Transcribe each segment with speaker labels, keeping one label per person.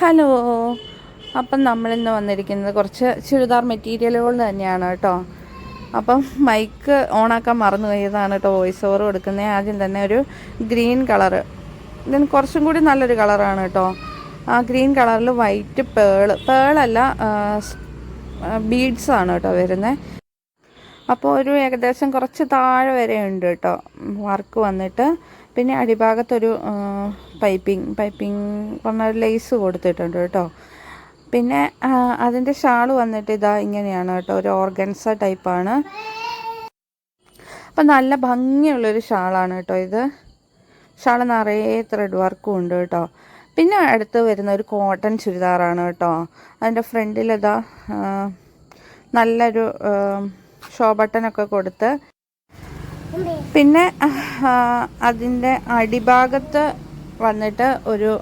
Speaker 1: Hello. അപ്പം നമ്മളിന്ന് വന്നിരിക്കുന്നത് കുറച്ച് ചുരിദാർ മെറ്റീരിയലുകൾ തന്നെയാണ് കേട്ടോ. അപ്പം മൈക്ക് ഓണാക്കാൻ മറന്നു പോയതാണ് കേട്ടോ വോയിസ് ഓവർ കൊടുക്കുന്നത് ആദ്യം തന്നെ ഒരു ഗ്രീൻ കളറ് ഇതിന് കുറച്ചും കൂടി നല്ലൊരു കളറാണ് കേട്ടോ. ആ ഗ്രീൻ കളറിൽ വൈറ്റ് പേൾ. പേളല്ല ബീഡ്സ് ആണ് കേട്ടോ വരുന്നത് അപ്പോൾ ഒരു ഏകദേശം കുറച്ച് താഴെ വരെ ഉണ്ട് കേട്ടോ വർക്ക് വന്നിട്ട്. പിന്നെ അടിഭാഗത്തൊരു പൈപ്പിംഗ് പൈപ്പിംഗ് പറഞ്ഞ ഒരു ലേസ് കൊടുത്തിട്ടുണ്ട് കേട്ടോ. പിന്നെ അതിന്റെ ഷാൾ വന്നിട്ട് ഇതാ ഇങ്ങനെയാണ് കേട്ടോ ഒരു ഓർഗൻസ ടൈപ്പാണ്. അപ്പം നല്ല ഭംഗിയുള്ളൊരു ഷാളാണ് കേട്ടോ ഇത്. ഷാൾ നിറയെ ത്രെഡ് വർക്കും ഉണ്ട് കേട്ടോ. പിന്നെ അടുത്ത് വരുന്ന ഒരു കോട്ടൺ ചുരിദാറാണ് കേട്ടോ. അതിന്റെ ഫ്രണ്ടിൽ ഇതാ നല്ലൊരു ഷോ ബട്ടനൊക്കെ കൊടുത്ത് പിന്നെ അതിന്റെ അടിഭാഗത്ത് വന്നിട്ട് ഒരു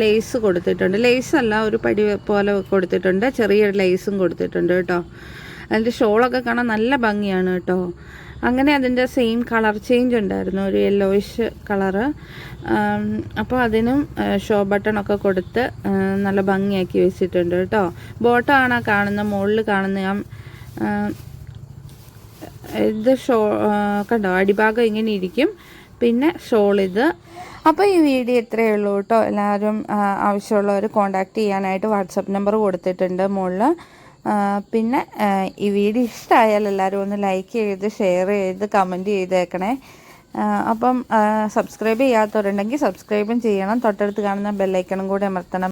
Speaker 1: ലേസ് കൊടുത്തിട്ടുണ്ട്. ലേസ് അല്ല ഒരു പടി പോലെ കൊടുത്തിട്ടുണ്ട്. ചെറിയൊരു ലേസും കൊടുത്തിട്ടുണ്ട് കേട്ടോ. അതിന്റെ ഷോളൊക്കെ കാണാൻ നല്ല ഭംഗിയാണ് കേട്ടോ. അങ്ങനെ അതിന്റെ സെയിം കളർ ചേഞ്ച് ഉണ്ടായിരുന്നു ഒരു യെല്ലോയിഷ് കളറ്. അപ്പോൾ അതിനും ഷോ ബട്ടണൊക്കെ കൊടുത്ത് നല്ല ഭംഗിയാക്കി വെച്ചിട്ടുണ്ട് കേട്ടോ. ബോട്ടമാണ് കാണുന്ന മുകളിൽ കാണുന്ന ഞാൻ ഇത് ഷോ കണ്ടോ? അടിഭാഗം ഇങ്ങനെ ഇരിക്കും. പിന്നെ ഷോൾ ഇത്. അപ്പോൾ ഈ വീഡിയോ ഇത്രയേ ഉള്ളൂ കേട്ടോ. എല്ലാവരും ആവശ്യമുള്ളവർ കോണ്ടാക്ട് ചെയ്യാനായിട്ട് വാട്സപ്പ് നമ്പർ കൊടുത്തിട്ടുണ്ട് മുകളിൽ പിന്നെ ഈ വീഡിയോ ഇഷ്ടമായാൽ എല്ലാവരും ഒന്ന് ലൈക്ക് ചെയ്ത് ഷെയർ ചെയ്ത് കമന്റ് ചെയ്തേക്കണേ. അപ്പം സബ്സ്ക്രൈബ് ചെയ്യാത്തവരുണ്ടെങ്കിൽ സബ്സ്ക്രൈബും ചെയ്യണം. തൊട്ടടുത്ത് കാണുന്ന ബെല്ലൈക്കണും കൂടി അമർത്തണം.